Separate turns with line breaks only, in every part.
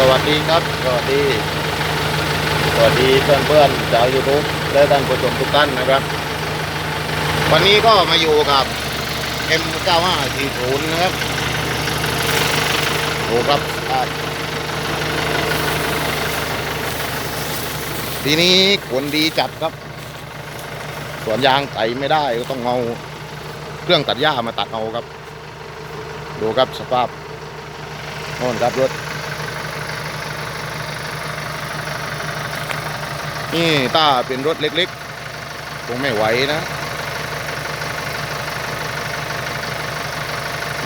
สวัสดีครับ สวัสดี สวัสดีเพื่อนเพื่อนๆชาวยูทูบและท่านผู้ชมทุกท่านนะครับ วันนี้ก็มาอยู่กับ M9540 นะครับดูครับทีนี้ขนดีจัดครับ สวนยางไถไม่ได้ก็ต้องเอาเครื่องตัดหญ้ามาตัดเอาครับ ดูครับสภาพโน่นครับรถ นี่ถ้าเป็นรถเล็กๆ คงไม่ไหวนะ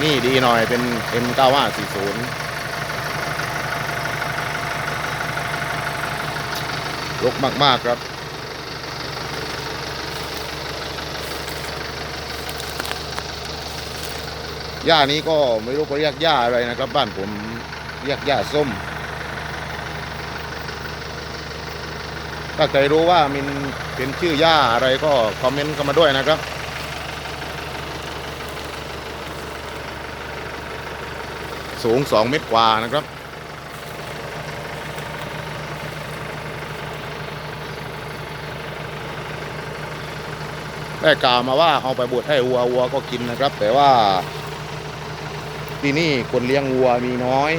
นี่ดีหน่อยเป็น M9540 รกมาก ๆ ครับหญ้านี้ก็ไม่รู้เขาเรียกหญ้าอะไรนะครับ บ้านผมเรียกหญ้าส้ม ถ้าใครรู้ว่ามันเป็นชื่อหญ้าอะไรก็คอมเมนต์เข้ามาด้วยนะครับสูงสองเมตรกว่านะครับ ได้กล่าวมาว่าเอาไปบดให้วัววัวก็กินนะครับ แต่ว่าที่นี่คนเลี้ยงวัวมีน้อย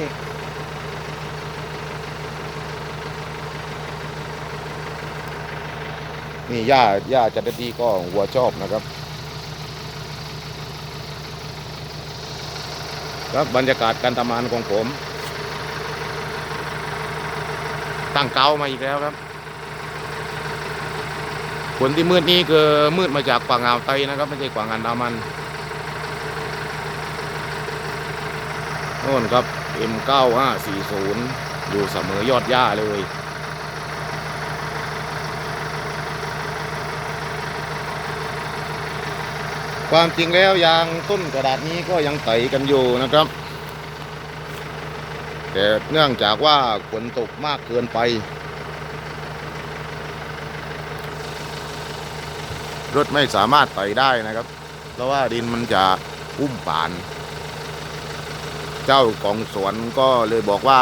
นี่หญ้าหญ้าจัดดีก็วัวชอบนะครับ ครับบรรยากาศการทำงานของผม ตั้งเกามาอีกแล้วครับฝนที่มืดนี้คือมืดมาจากฝั่งอ่าวไทยนะครับไม่ใช่ฝั่งอันดามันโน่นครับ M9540 อยู่เสมอยอดหญ้าเลย ความจริงแล้วยางต้นกระดาษนี้ก็ยังไต่กันอยู่นะครับ แต่เนื่องจากว่าฝนตกมากเกินไป รถไม่สามารถไต่ได้นะครับ เพราะว่าดินมันจะอุ้มป่าน เจ้าของสวนก็เลยบอกว่า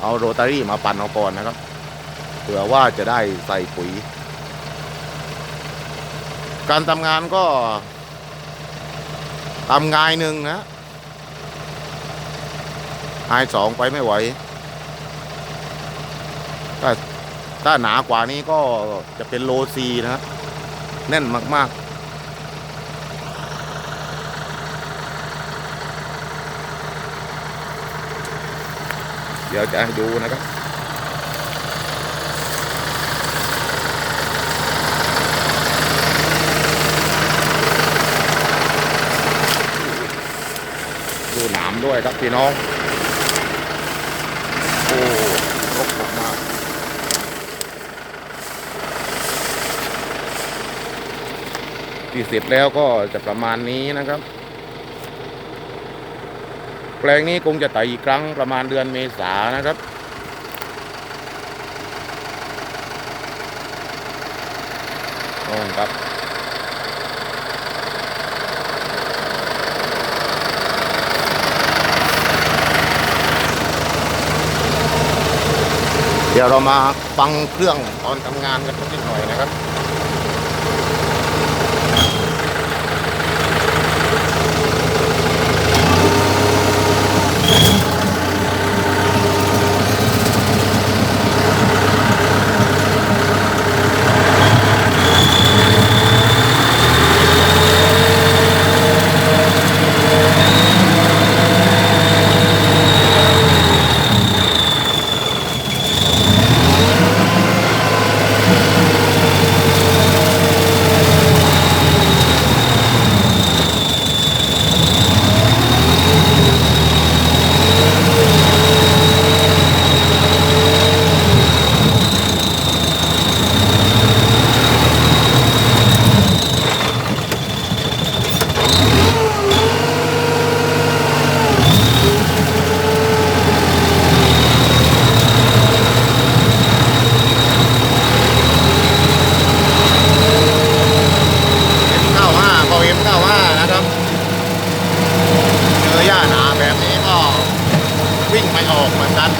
เอาโรตารี่มาปั่นเอาก่อนนะครับเผื่อว่าจะได้ใส่ปุ๋ย การทำงานก็ทำงายหนึ่งนะงายสองไปไม่ไหวถ้าถ้าหนากว่านี้ก็จะเป็นโลซีนะแน่นมาก ๆเดี๋ยวจะให้ดูนะครับ ด้วยครับพี่น้อง โอ้รกมากที่เสร็จแล้วก็จะประมาณนี้นะครับ แปลงนี้คงจะไต่อีกครั้งประมาณเดือนเมษานะครับโอ้ครับ เดี๋ยวเรามาฟังเครื่องตอนทำงานกันสักนิดหน่อยนะครับ ออกมาชัด